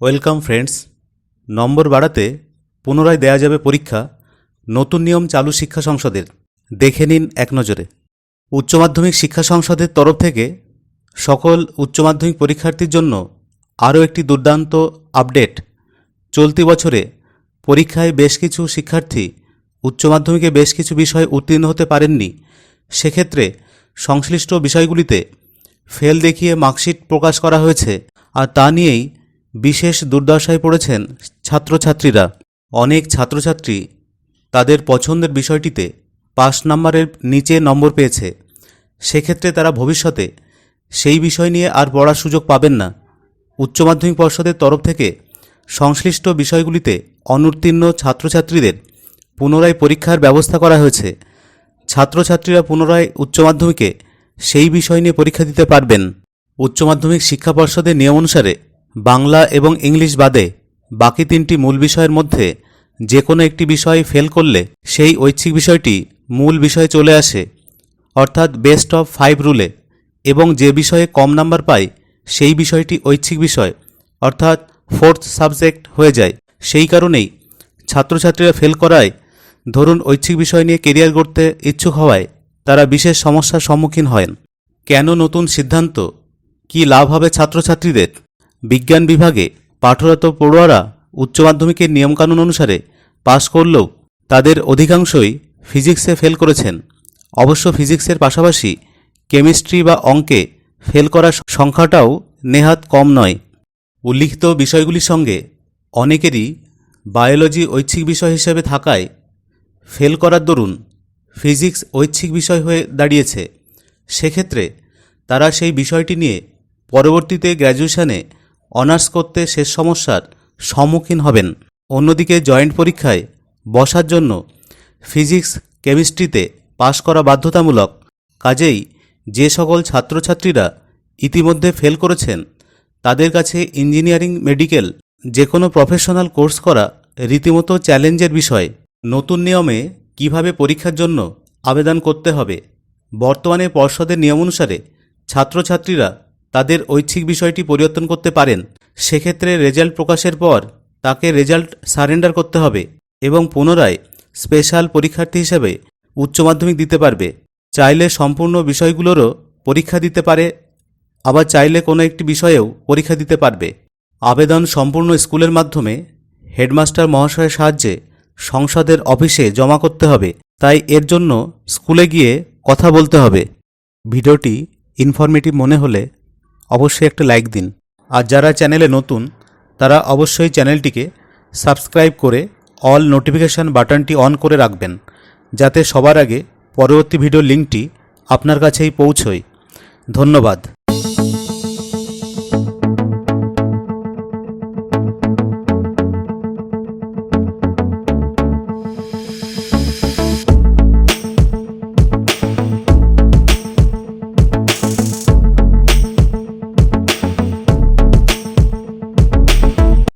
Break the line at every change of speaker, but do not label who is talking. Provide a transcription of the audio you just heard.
Welcome friends, নম্বর বাড়াতে পুনরায় দেয়া যাবে পরীক্ষা নতুন নিয়ম চালু শিক্ষা সংসদের। দেখে নিন এক নজরে। উচ্চ মাধ্যমিক শিক্ষা সংসদের তরফ থেকে সকল উচ্চ মাধ্যমিক পরীক্ষার্থীর জন্য আরও একটি দুর্দান্ত আপডেট। চলতি বছরে পরীক্ষায় বেশ কিছু শিক্ষার্থী উচ্চ মাধ্যমিকে বেশ কিছু বিষয়ে উত্তীর্ণ হতে পারেননি। সেক্ষেত্রে সংশ্লিষ্ট বিষয়গুলিতে ফেল দেখিয়ে মার্কশিট প্রকাশ করা হয়েছে। আর তা নিয়েই বিশেষ দুর্দশায় পড়েছেন ছাত্রছাত্রীরা। অনেক ছাত্রছাত্রী তাদের পছন্দের বিষয়টিতে পাস নাম্বারের নিচে নম্বর পেয়েছে। সেক্ষেত্রে তারা ভবিষ্যতে সেই বিষয় নিয়ে আর পড়ার সুযোগ পাবেন না। উচ্চ মাধ্যমিক পর্ষদের তরফ থেকে সংশ্লিষ্ট বিষয়গুলিতে অনুত্তীর্ণ ছাত্রছাত্রীদের পুনরায় পরীক্ষার ব্যবস্থা করা হয়েছে। ছাত্রছাত্রীরা পুনরায় উচ্চ মাধ্যমিকে সেই বিষয় নিয়ে পরীক্ষা দিতে পারবেন। উচ্চ মাধ্যমিক শিক্ষা পর্ষদের নিয়ম অনুসারে বাংলা এবং ইংলিশ বাদে বাকি তিনটি মূল বিষয়ের মধ্যে যে কোনো একটি বিষয় ফেল করলে সেই ঐচ্ছিক বিষয়টি মূল বিষয়ে চলে আসে, অর্থাৎ বেস্ট অফ ফাইভ রুলে, এবং যে বিষয়ে কম নাম্বার পায় সেই বিষয়টি ঐচ্ছিক বিষয়, অর্থাৎ ফোর্থ সাবজেক্ট হয়ে যায়। সেই কারণেই ছাত্রছাত্রীরা ফেল করায় ধরুন ঐচ্ছিক বিষয় নিয়ে কেরিয়ার গড়তে ইচ্ছুক হওয়ায় তারা বিশেষ সমস্যার সম্মুখীন হয় কেন নতুন সিদ্ধান্ত? কি লাভ হবে ছাত্রছাত্রীদের? বিজ্ঞান বিভাগে পাঠরত পড়ুয়ারা উচ্চ মাধ্যমিকের নিয়মকানুন অনুসারে পাশ করলেও তাদের অধিকাংশই ফিজিক্সে ফেল করেছেন। অবশ্য ফিজিক্সের পাশাপাশি কেমিস্ট্রি বা অঙ্কে ফেল করার সংখ্যাটাও নেহাত কম নয়। উল্লিখিত বিষয়গুলির সঙ্গে অনেকেরই বায়োলজি ঐচ্ছিক বিষয় হিসেবে থাকায় ফেল করার দরুন ফিজিক্স ঐচ্ছিক বিষয় হয়ে দাঁড়িয়েছে। সেক্ষেত্রে তারা সেই বিষয়টি নিয়ে পরবর্তীতে গ্র্যাজুয়েশনে অনার্স করতে শেষ সমস্যার সম্মুখীন হবেন। অন্যদিকে জয়েন্ট পরীক্ষায় বসার জন্য ফিজিক্স কেমিস্ট্রিতে পাশ করা বাধ্যতামূলক। কাজেই যে সকল ছাত্রছাত্রীরা ইতিমধ্যে ফেল করেছেন, তাদের কাছে ইঞ্জিনিয়ারিং মেডিকেল যে কোনো প্রফেশনাল কোর্স করা রীতিমতো চ্যালেঞ্জের বিষয়। নতুন নিয়মে কীভাবে পরীক্ষার জন্য আবেদন করতে হবে? বর্তমানে পর্ষদের নিয়ম অনুসারে ছাত্রছাত্রীরা তাদের ঐচ্ছিক বিষয়টি পরিবর্তন করতে পারেন। সেক্ষেত্রে রেজাল্ট প্রকাশের পর তাকে রেজাল্ট সারেন্ডার করতে হবে এবং পুনরায় স্পেশাল পরীক্ষার্থী হিসেবে উচ্চ মাধ্যমিক দিতে পারবে। চাইলে সম্পূর্ণ বিষয়গুলোরও পরীক্ষা দিতে পারে, আবার চাইলে কোনো একটি বিষয়েও পরীক্ষা দিতে পারবে। আবেদন সম্পূর্ণ স্কুলের মাধ্যমে হেডমাস্টার মহাশয়ের সাহায্যে সংসদের অফিসে জমা করতে হবে, তাই এর জন্য স্কুলে গিয়ে কথা বলতে হবে। ভিডিওটি ইনফরমেটিভ মনে হলে অবশ্যই একটা লাইক দিন। আর যারা চ্যানেলে নতুন, তারা অবশ্যই চ্যানেলটিকে সাবস্ক্রাইব করে অল নোটিফিকেশান বাটনটি অন করে রাখবেন, যাতে সবার আগে পরবর্তী ভিডিও লিঙ্কটি আপনার কাছেই পৌঁছয়। ধন্যবাদ।